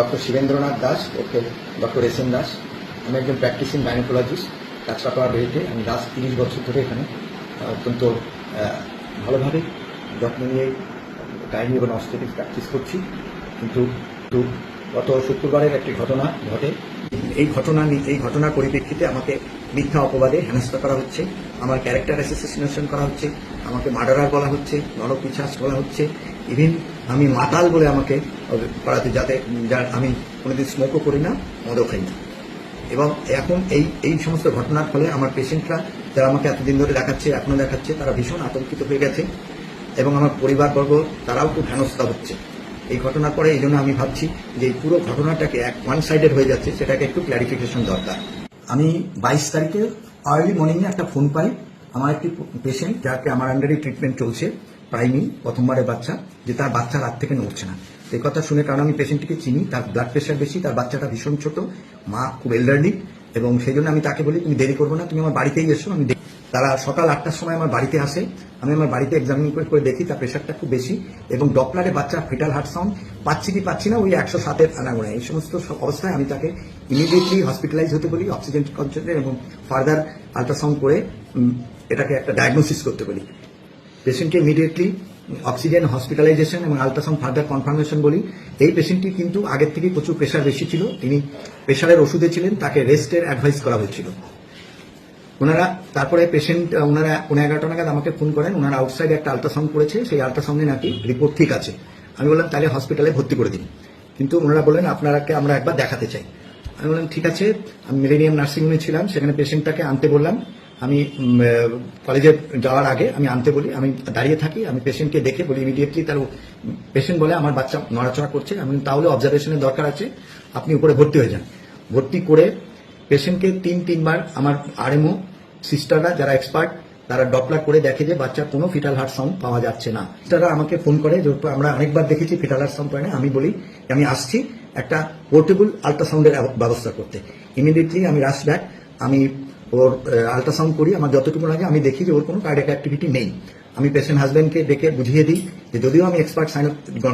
Doctor Shibendranath Das okay doctor S N Das আমি একজন practising gynaecologist Kanchrapara বেরিতে আমি last তিরিশ বছর ধরে এখানে অত্যন্ত ভালোভাবে যত্ন নিয়ে গাইনি এবং অস্টেটিক প্র্যাকটিস করছি। কিন্তু গত শুক্রবারের একটি ঘটনা ঘটে। এই ঘটনা এই ঘটনার পরিপ্রেক্ষিতে আমাকে মিথ্যা অপবাদে হেনস্থা করা হচ্ছে, আমার ক্যারেক্টার অ্যাসোসিয়েশন করা হচ্ছে, আমাকে মার্ডারার বলা হচ্ছে নরপিছাস বলা হচ্ছে ইভিন আমি মাতাল বলে আমাকে করাতে যাতে আমি কোনোদিন স্মোকও করি না, মদও খাই না। এবং এখন এই এই সমস্ত ঘটনার ফলে আমার পেশেন্টরা যারা আমাকে এতদিন ধরে দেখাচ্ছে, এখনও দেখাচ্ছে, তারা ভীষণ আতঙ্কিত হয়ে গেছে এবং আমার পরিবারবর্গ, তারাও খুব হেনস্থা হচ্ছে। এই ঘটনার পরে এই জন্য আমি ভাবছি যে এই পুরো ঘটনাটাকে এক ওয়ান সাইডেড হয়ে যাচ্ছে, সেটাকে একটু ক্ল্যারিফিকেশন দরকার। আমি বাইশ তারিখে আর্লি মর্নিংয়ে একটা ফোন পাই। আমার একটি পেশেন্ট যাকে আমার আন্ডারে ট্রিটমেন্ট চলছে। প্রাইমি প্রথমবারের বাচ্চা যে তার বাচ্চা রাত থেকে নড়ছে না এই কথা শুনে কারণ আমি পেশেন্টটিকে চিনি, তার ব্লাড প্রেশার বেশি, তার বাচ্চাটা ভীষণ ছোট, মা খুব এল্ডারলি এবং সেই জন্য আমি তাকে বলি, তুমি দেরি করব না, তুমি আমার বাড়িতেই এসো, আমি। তারা সকাল আটটার সময় আমার বাড়িতে আসে, আমি আমার বাড়িতে এক্সামিন করে দেখি, তার প্রেশারটা খুব বেশি, এবং ডপলারে বাচ্চা ফিটাল হার্ট সাউন্ড পাচ্ছি কি পাচ্ছি না, ওই একশো সাতের আনাগোনায় এই সমস্ত অবস্থায় আমি তাকে ইমিডিয়েটলি হসপিটালাইজ হতে বলি অক্সিজেন কনসেন্ট্রেট এবং ফার্দার আল্ট্রাসাউন্ড করে এটাকে একটা ডায়াগনোসিস করতে বলি পেশেন্টকে ইমিডিয়েটলি অক্সিজেন হসপিটালাইজেশন এবং আলট্রাসাউন্ড ফার্দার কনফার্মেশন বলি। এই পেশেন্টটি কিন্তু আগের থেকে প্রচুর প্রেশার বেশি ছিল। তিনি প্রেশারের ওষুধে ছিলেন, তাকে রেস্টের অ্যাডভাইস করা হয়েছিল। ওনারা, তারপরে পেশেন্ট ওনারা পনেরো এগারোটা নাগাদ আমাকে ফোন করেন। ওনারা আউটসাইডে একটা আলট্রাসাউন্ড করেছে। সেই আলট্রাসাউন্ডে নাকি রিপোর্ট ঠিক আছে। আমি বললাম, তাহলে হসপিটালে ভর্তি করে দিন। কিন্তু ওনারা বললেন, আপনারাকে আমরা একবার দেখাতে চাই। আমি বললাম, ঠিক আছে। আমি মিলেনিয়াম নার্সিংহোমে ছিলাম। সেখানে পেশেন্টটাকে আনতে বললাম। আমি কলেজে যাওয়ার আগে আমি আনতে বলি, আমি দাঁড়িয়ে থাকি, আমি পেশেন্টকে দেখে বলি ইমিডিয়েটলি তার পেশেন্ট বলে আমার বাচ্চা নড়াচড়া করছে, আমি তাহলে অবজারভেশনের দরকার আছে, আপনি উপরে ভর্তি হয়ে যান। ভর্তি করে পেশেন্টকে তিন, তিনবার আমার আরএমও সিস্টাররা যারা এক্সপার্ট তারা ডপলার করে দেখে যে বাচ্চার কোনো ফিটাল হার্ট সাউন্ড পাওয়া যাচ্ছে না। তারা আমাকে ফোন করে আমরা অনেকবার দেখেছি ফিটাল হার্ট সাউন্ড পায় আমি বলি, আমি আসছি একটা পোর্টেবল আল্ট্রাসাউন্ডের ব্যবস্থা করতে। ইমিডিয়েটলি আমি রাশ ব্যাক আমি ওর আল্ট্রাসাউন্ড করি, আমার যতটুকু লাগে, আমি দেখি যে ওর কোনো কার্ডিয়াক অ্যাক্টিভিটি নেই। আমি পেশেন্ট হাজব্যান্ডকে ডেকে বুঝিয়ে দিই যে যদিও আমি এক্সপার্ট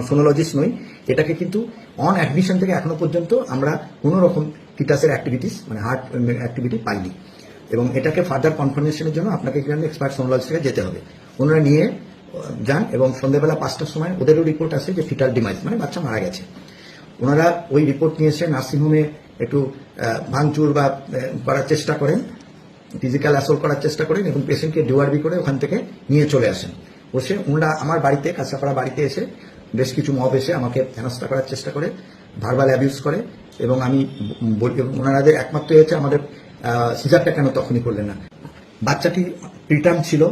সোনোলজিস্ট নই, এটাকে কিন্তু অন অ্যাডমিশন থেকে এখনও পর্যন্ত আমরা কোনো রকম কিটাসের অ্যাক্টিভিটিস মানে হার্ট অ্যাক্টিভিটি পাইনি। এবং এটাকে ফার্দার কনফার্মেশনের জন্য আপনাকে এখানে এক্সপার্ট সোনোলজিস্টকে যেতে হবে। ওনারা নিয়ে যান এবং সন্ধ্যেবেলা পাঁচটার সময় ওদেরও রিপোর্ট আছে যে ফিটাল ডিমাইজ মানে বাচ্চা মারা গেছে। ওনারা ওই রিপোর্ট নিয়ে এসে নার্সিংহোমে একটু ভাঙচুর বা করার চেষ্টা করেন। ফিজিক্যাল অ্যাসল্ট করার চেষ্টা করেন এবং পেশেন্টকে ডিওয়ারবি করে ওখান থেকে নিয়ে চলে আসেন। বসে ওনারা আমার বাড়িতে, কাঁচাপাড়া বাড়িতে এসে বেশ কিছু মব এসে আমাকে হেনস্থা করার চেষ্টা করে ভার্বাল অ্যাবিউজ করে এবং আমি ওনারাদের একমাত্র হয়েছে আমাদের সিজারটা কেন তখনই করলেন না। বাচ্চাটি প্রিটার্ম ছিল,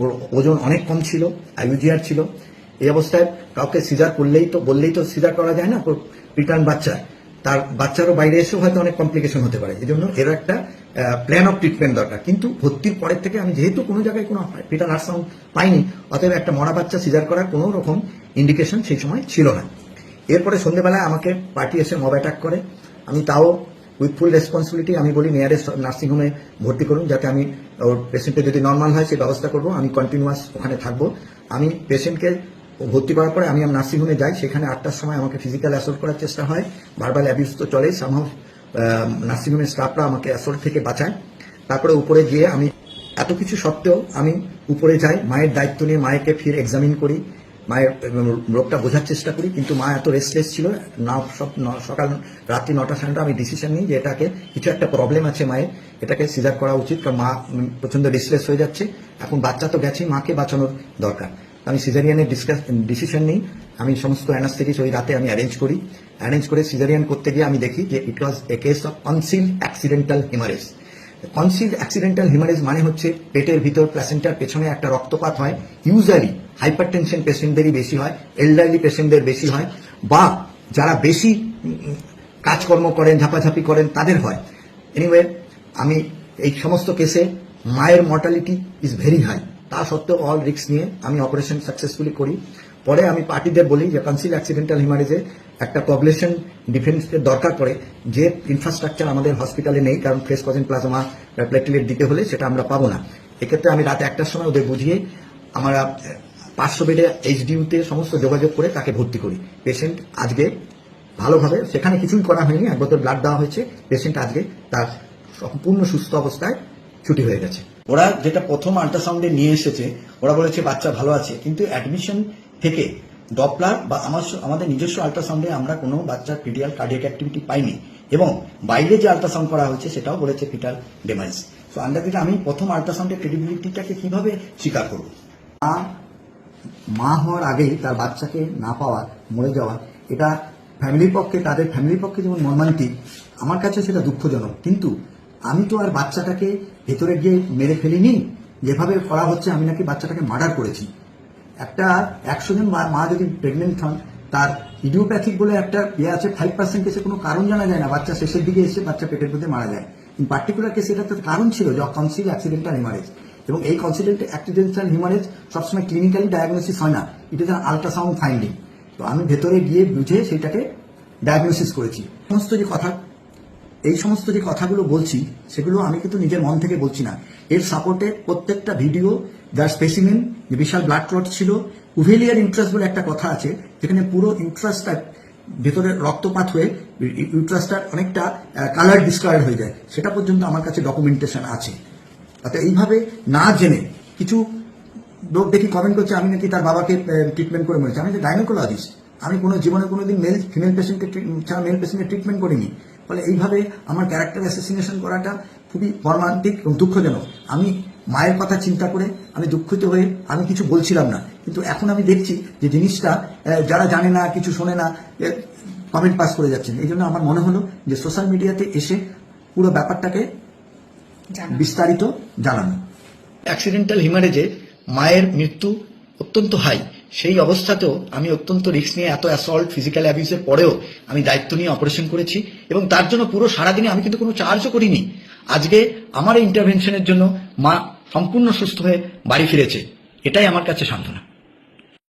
ওর ওজন অনেক কম ছিল আইউজিআর ছিল। এই অবস্থায় কাউকে সিজার করলেই তো, বললেই তো সিজার করা যায় না প্রিটার্ম বাচ্চা। তার বাচ্চারও বাইরে এসেও হয়তো অনেক কমপ্লিকেশন হতে পারে। এই জন্য এর একটা প্ল্যান অফ ট্রিটমেন্ট দরকার। কিন্তু ভর্তির পরের থেকে আমি যেহেতু কোনো জায়গায় কোনো পিটার নার্সাউন্ড পাইনি, অতএব একটা মরা বাচ্চা সিজার করার কোনো রকম ইন্ডিকেশন সেই সময় ছিল না। এরপরে সন্ধ্যেবেলায় আমাকে পার্টি এসে মব অ্যাটাক করে। আমি তাও উইথ ফুল রেসপন্সিবিলিটি আমি বলি নিয়ারেস্ট নার্সিংহোমে ভর্তি করুন যাতে আমি ওর পেশেন্টের যদি নর্মাল হয় সেই ব্যবস্থা করব। আমি কন্টিনিউয়াস ওখানে থাকব। আমি পেশেন্টকে ভর্তি করার পরে আমি আমার নার্সিংহোমে যাই সেখানে আটটার সময় আমাকে ফিজিক্যাল অ্যাসল্ট করার চেষ্টা হয়। বারবার অ্যাবিউজ তো চলেই সামহ নার্সিংহোমের স্টাফরা আমাকে অ্যাসল্ট থেকে বাঁচায়। তারপরে উপরে গিয়ে আমি এত কিছু সত্ত্বেও আমি উপরে যাই মায়ের দায়িত্ব নিয়ে মায়েকে ফির এক্সামিন করি মায়ের রোগটা বোঝার চেষ্টা করি কিন্তু মা এত রেস্টলেস ছিল না সব সকাল রাত্রি নটা সাড়ে আমি ডিসিশন নিই যে এটাকে কিছু একটা প্রবলেম আছে মায়ের এটাকে সিজার করা উচিত কারণ মা উম, প্রচণ্ড রেস্টলেস হয়ে যাচ্ছে। এখন বাচ্চা তো গেছেই মাকে বাঁচানোর দরকার। আমি সিজারিয়ানের ডিসকাস ডিসিশন নিই। আমি সমস্ত অ্যানাস্থেটিস ওই রাতে আমি অ্যারেঞ্জ করি। অ্যারেঞ্জ করে সিজারিয়ান করতে গিয়ে আমি দেখি যে it was a case of conceal accidental haemorrhage conceal accidental haemorrhage মানে হচ্ছে পেটের ভিতর প্লাসেন্টার পেছনে একটা রক্তপাত হয়। ইউজুয়ালি হাইপার টেনশন পেশেন্টদেরই বেশি হয় এল্ডারলি পেশেন্টদের বেশি হয়, বা যারা বেশি কাজকর্ম করেন, ঝাপাঝাপি করেন, তাদের হয়। এনিওয়ে আমি এই সমস্ত কেসে মায়ের মর্টালিটি ইজ ভেরি হাই তা সত্ত্বেও অল রিস্ক নিয়ে আমি অপারেশন সাকসেসফুলি করি। পরে আমি পার্টিদের বলি যে কনসিল অ্যাক্সিডেন্টাল হিমারেজে একটা পপুলেশন ডিফেন্সের দরকার পড়ে, যে ইনফ্রাস্ট্রাকচার আমাদের হসপিটালে নেই, কারণ ফ্রেস কজেন প্লাজমা প্লেটলেট দিতে হলে সেটা আমরা পাবো না। এক্ষেত্রে আমি রাতে একটার সময় ওদের বুঝিয়ে আমরা পাঁচশো বেডে এইচডিউতে সমস্ত যোগাযোগ করে তাকে ভর্তি করি। পেশেন্ট আজকে ভালোভাবে, সেখানে কিছুই করা হয়নি, এক বোতল ব্লাড দেওয়া হয়েছে পেশেন্ট আজকে তার সম্পূর্ণ সুস্থ অবস্থায় ছুটি হয়ে গেছে। ওরা যেটা প্রথম আল্ট্রাসাউন্ডে নিয়ে এসেছে, ওরা বলেছে বাচ্চা ভালো আছে। কিন্তু অ্যাডমিশন থেকে ডপলার বা আমার আমাদের নিজস্ব আল্ট্রাসাউন্ডে আমরা কোনো বাচ্চার পিডিয়াল কার্ডিয়াক অ্যাক্টিভিটি পাইনি। এবং বাইরে যে আল্ট্রাসাউন্ড করা হয়েছে, সেটাও বলেছে ফিটাল ডেমাইজ তো আন্ডার আমি প্রথম আল্ট্রাসাউন্ডের ক্রেডিবিলিটিটাকে কীভাবে স্বীকার করব? মা মা হওয়ার আগেই তার বাচ্চাকে না পাওয়া, মরে যাওয়া, এটা ফ্যামিলির পক্ষে, তাদের ফ্যামিলির পক্ষে যেমন মর্মান্তিক, আমার কাছে সেটা দুঃখজনক। কিন্তু আমি তো আর বাচ্চাটাকে ভেতরে গিয়ে মেরে ফেলিনি? যেভাবে করা হচ্ছে, আমি নাকি বাচ্চাটাকে মার্ডার করেছি। একটা একশো জন মা যদি প্রেগনেন্ট হন, তার ইডিওপ্যাথিক বলে একটা ইয়ে আছে ফাইভ পার্সেন্ট কেসে কোনো কারণ জানা যায় না। বাচ্চা শেষের দিকে এসে বাচ্চা পেটের মধ্যে মারা যায়। ইন পার্টিকুলার কেসে এটা কারণ ছিল যে কনসিল অ্যাক্সিডেন্টাল হিমারেজ এবং এই কনসিডেন্ট অ্যাক্সিডেন্টাল হিমারেজ সবসময় ক্লিনিক্যালি ডায়াগনোসিস হয় না। ইট ইজ আল্ট্রাসাউন্ড ফাইন্ডিং তো আমি ভেতরে গিয়ে বুঝে সেটাকে ডায়াগনোসিস করেছি। সমস্ত যে কথা এই সমস্ত যে কথাগুলো বলছি, সেগুলো আমি কিন্তু নিজের মন থেকে বলছি না। এর সাপোর্টে প্রত্যেকটা ভিডিও যার স্পেসিমেন যে বিশাল ব্লাড ক্লট ছিল উভেলিয়ার ইন্টারেস্ট বলে একটা কথা আছে, যেখানে পুরো ইন্টারেস্টটা ভেতরে রক্তপাত হয়ে ইউট্রাসটার অনেকটা কালার ডিসকালার হয়ে যায়। সেটা পর্যন্ত আমার কাছে ডকুমেন্টেশন আছে। অর্থাৎ এইভাবে না জেনে কিছু লোক দেখি কমেন্ট করছে, আমি নাকি তার বাবাকে ট্রিটমেন্ট করে মরেছি। আমি যে গাইনোকোলজিস্ট আমি কোনো জীবনে কোনোদিন মেল ফিমেল পেশেন্টকে ছাড়া মেল পেশেন্টের ট্রিটমেন্ট করিনি। ফলে এইভাবে আমার ক্যারেক্টার অ্যাসোসিনেশন করাটা খুবই মর্মান্তিক এবং দুঃখজনক। আমি মায়ের কথা চিন্তা করে আমি দুঃখিত হয়ে আমি কিছু বলছিলাম না। কিন্তু এখন আমি দেখছি যে জিনিসটা যারা জানে না কিছু শোনে না কমেন্ট পাস করে যাচ্ছেন। এই জন্য আমার মনে হলো যে সোশ্যাল মিডিয়াতে এসে পুরো ব্যাপারটাকে বিস্তারিত জানানো। অ্যাক্সিডেন্টাল হিমারেজে মায়ের মৃত্যু অত্যন্ত হাই সেই অবস্থাতেও আমি অত্যন্ত রিস্ক নিয়ে এত অ্যাসল্ট, ফিজিক্যাল অ্যাবিউজের পরেও আমি দায়িত্ব নিয়ে অপারেশন করেছি এবং তার জন্য পুরো সারাদিনে আমি কিন্তু কোনো চার্জও করিনি। আজকে আমার ইন্টারভেনশনের জন্য মা সম্পূর্ণ সুস্থ হয়ে বাড়ি ফিরেছে। এটাই আমার কাছে সান্ত্বনা।